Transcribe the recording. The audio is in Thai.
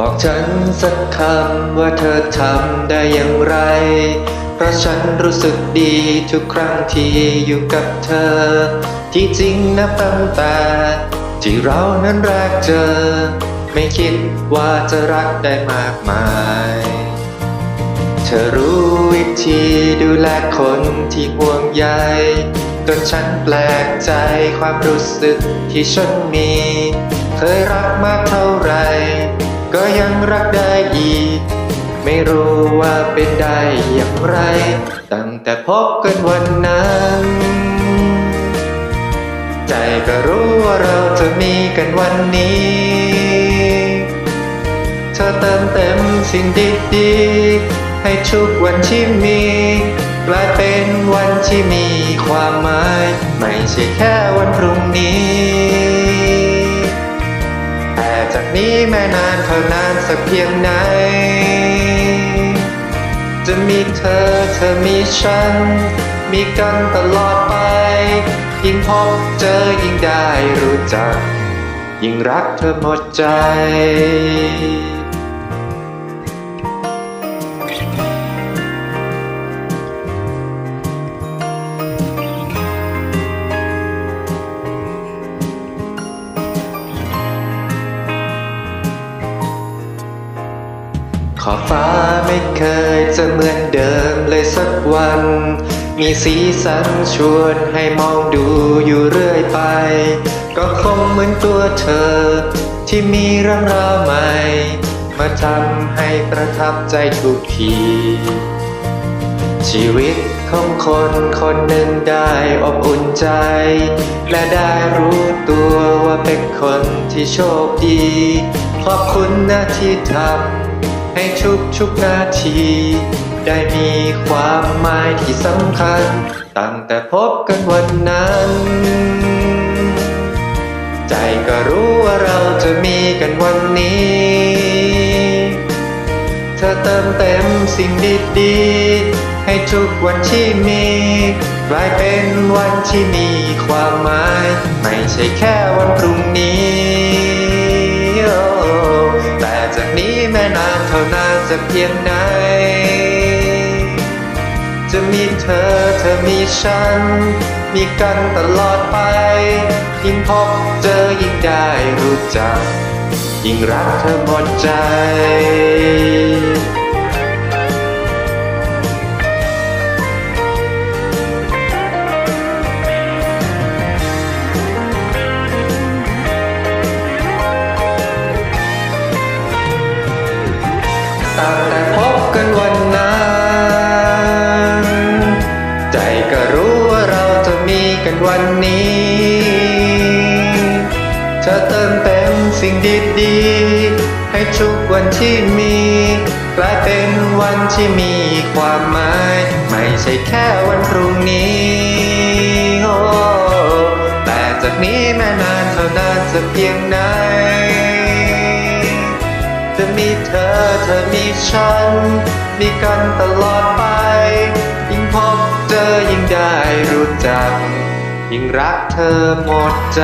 บอกฉันสักคำว่าเธอทำได้อย่างไร เพราะฉันรู้สึกดีทุกครั้งที่อยู่กับเธอ ที่จริงนะตั้งแต่ที่เรานั้นแรกเจอ ไม่คิดว่าจะรักได้มากมาย เธอรู้วิธีดูแลคนที่ห่วงใยจนฉันแปลกใจความรู้สึกที่ฉันมี เคยรักมากเท่าไหร ก็ยังรักได้อีก ไม่รู้ว่าเป็นได้อย่างไร ตั้งแต่พบกันวันนั้น ใจก็รู้ว่าเราจะมีกันวันนี้เธอเติมเต็มสิ่งดีๆให้ทุกวันที่มีกลายเป็นวันที่มีความหมาย ไม่ใช่แค่วันพรุ่งนี้ จากนี้แม่นานเท่านานสักเพียงไหน จะมีเธอเธอมีฉัน มีกันตลอดไป ยิ่งพบเจอยิ่งได้รู้จัก ยิ่งรักเธอหมดใจ ขอบฟ้าไม่เคยจะเหมือนเดิมเลยสักวัน มีสีสันชวนให้มองดูอยู่เรื่อยไป ก็คงเหมือนตัวเธอ ที่มีเรื่องราวใหม่ มาทำให้ประทับใจทุกที ชีวิตของคนคนหนึ่งได้อบอุ่นใจ และได้รู้ตัวว่าเป็นคนที่โชคดี ขอบคุณนะที่ทำ ให้ทุกทุกนาที ได้มีความหมายที่สำคัญ ตั้งแต่พบกันวันนั้น ใจก็รู้ว่าเราจะมีกันวันนี้ เธอเติมเต็มสิ่งดีๆ ให้ทุกวันที่มีกลายเป็นวันที่มีความหมาย ไม่ใช่แค่วันพรุ่งนี้ ท่านานจะเพียงไหน จะมีเธอเธอมีฉัน มีกันตลอดไป ยิ่งพบเจอยิ่งได้รู้จัก ยิ่งรักเธอหมดใจ พบกันวันนั้นใจก็รู้ว่าเราจะมีกันวันนี้เธอเติมเต็มสิ่งดีๆ ให้ทุกวันที่มีกลายเป็นวันที่มีความหมาย ไม่ใช่แค่วันพรุ่งนี้โอ้แต่จากนี้แม่นานเท่านานจะเพียงไหน จะมีเธอเธอมีฉัน มีกันตลอดไป ยิ่งพบเจอยิ่งได้รู้จัก ยิ่งรักเธอหมดใจ